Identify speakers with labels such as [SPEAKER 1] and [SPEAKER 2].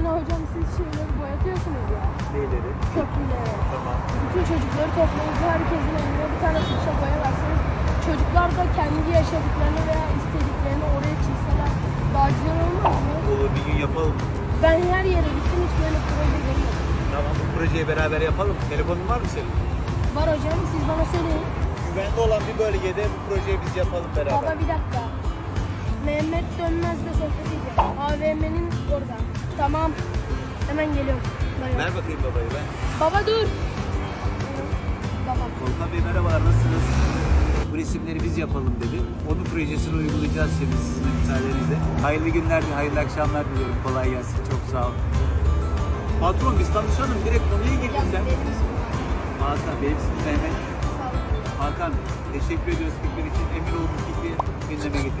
[SPEAKER 1] Hani hocam siz şeyleri boyatıyorsunuz ya.
[SPEAKER 2] Neyleri?
[SPEAKER 1] Köprüleri.
[SPEAKER 2] Tamam.
[SPEAKER 1] Bütün çocukları toplayıp herkesin eline bir tane fırça boya verseniz çocuklar da kendi yaşadıklarını veya istediklerini oraya çizseler daha güzel olmaz mı?
[SPEAKER 2] Olur bir gün yapalım.
[SPEAKER 1] Ben her yere gittim hiç böyle proje görmedim.
[SPEAKER 2] Tamam bu projeyi beraber yapalım. Telefonun var mı senin?
[SPEAKER 1] Var hocam siz bana söyleyin.
[SPEAKER 2] Güvenli olan bir bölgede bu projeyi biz yapalım beraber.
[SPEAKER 1] Baba bir dakika. Mehmet Dönmez de sohbet edeceğim. AVM'nin orada. Tamam. Hemen geliyorum. Dayan.
[SPEAKER 2] Ver bakayım babayı ben.
[SPEAKER 1] Baba dur. Baba.
[SPEAKER 2] Volkan Bey merhabalar nasılsınız? Bu resimleri biz yapalım dedi. Onun projesini uygulayacağız şimdi sizin de müsaadenizle. Hayırlı günler, hayırlı akşamlar diliyorum. Kolay gelsin. Çok sağ olun. Patron biz tanışalım. Direkt konuya girdin sen. Hakan, benim ismim Mehmet. Hakan, teşekkür ediyoruz fikrin için. Emin olun fikri gündeme getirdik.